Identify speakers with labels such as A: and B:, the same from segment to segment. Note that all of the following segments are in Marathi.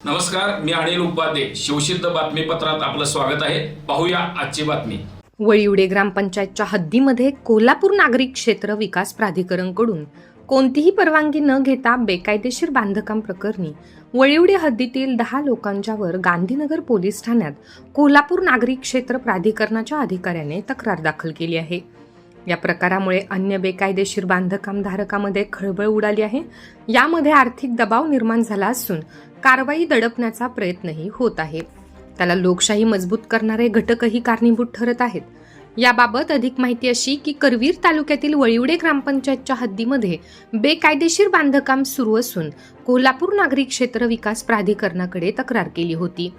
A: नमस्कार मी अनिल उपाध्ये. शिवसिद्ध बातमीपत्रात आपलं स्वागत आहे. पाहूया आजची बातमी.
B: वळिवडे ग्रामपंचायतच्या हद्दीमध्ये कोल्हापूर नागरिक क्षेत्र विकास प्राधिकरणकडून कोणतीही परवानगी न घेता बेकायदेशीर बांधकाम प्रकरणी वळिवडे हद्दीतील दहा लोकांच्यावर गांधीनगर पोलीस ठाण्यात कोल्हापूर नागरिक क्षेत्र प्राधिकरणाच्या अधिकाऱ्याने तक्रार दाखल केली आहे. या प्रकारामुळे अन्य बेकायदेशीर बांधकाम धारकामध्ये खळबळ उडाली आहे. यामध्ये आर्थिक दबाव निर्माण झाला असून कारवाई दडपण्याचा प्रयत्नही होत आहे. त्याला लोकशाही मजबूत करणारे घटकही कारणीभूत ठरत आहेत. याबाबत अधिक माहिती अशी की करवीर तालुक्यातील वळिवडे ग्रामपंचायतच्या हद्दीमध्ये बेकायदेशीर बांधकाम सुरू असून कोल्हापूर नागरिक क्षेत्र विकास प्राधिकरणाकडे तक्रार केली होती.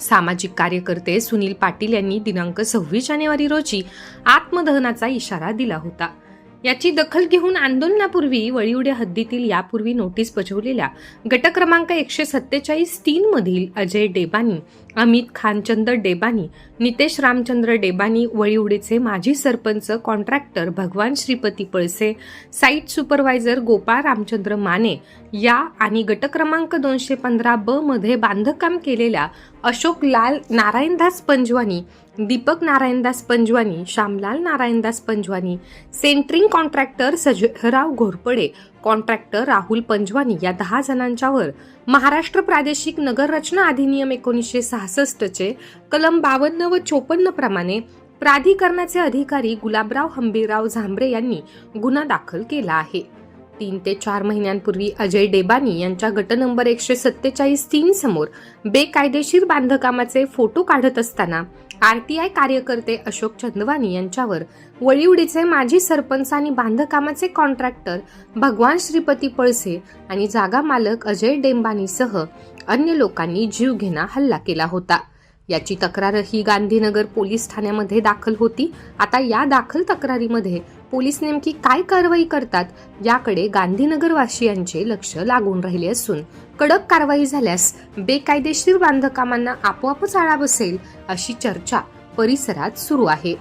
B: सामाजिक कार्यकर्ते सुनील पाटील यांनी दिनांक सव्वीस जानेवारी रोजी आत्मदहनाचा इशारा दिला होता. याची दखल घेऊन आंदोलनापूर्वी वळिवडे हद्दीतील यापूर्वी नोटीस बजावलेल्या गट क्रमांक एकशे सत्तेचाळीस तीन मधील अजय डेबानी अमित खानचंद डेबानी नितेश रामचंद्र डेबानी वळिवडेचे माजी sarpanch contractor Bhagwan Shripati Palse site supervisor Gopal Ramchandra Mane या आणि गट क्रमांक दोनशे पंधरा ब मध्ये बांधकाम केलेल्या Ashok Lal Narayandas Panjwani Deepak Narayandas Panjwani Shyamlal Narayandas Panjwani centring contractor Sajrao Ghorpade contractor Rahul Panjwani या दहा जणांच्यावर महाराष्ट्र प्रादेशिक नगररचना अधिनियम एकोणीसशे सहासष्टचे कलम बावन्न व चोपन्न प्रमाणे प्राधिकरणाचे अधिकारी गुलाबराव हंबीरराव झांबरे यांनी गुन्हा दाखल केला आहे. तीन ते चार महिन्यांपूर्वी अजय डेबानी यांच्या गट नंबर एकशे सत्तेचाळीस तीन समोर बेकायदेशीर बांधकामाचे फोटो काढत असताना आरटीआय कार्यकर्ते अशोक चंदवानी यांच्यावर वळीवडीचे माजी सरपंच आणि बांधकामाचे कॉन्ट्रॅक्टर भगवान श्रीपती पळसे आणि जागा मालक अजय डेंबानीसह अन्य लोकांनी जीवघेणा हल्ला केला होता. याची तक्रारही गांधीनगर पोलीस ठाण्यामध्ये दाखल होती. आता या दाखल तक्रारीमध्ये पोलीस नेमकी काय कारवाई करतात याकडे गांधीनगरवासियांचे लक्ष लागून राहिले असून कडक कारवाई झाल्यास बेकायदेशीर बांधकामांना आपोआपच आळा बसेल अशी चर्चा परिसरात सुरू आहे.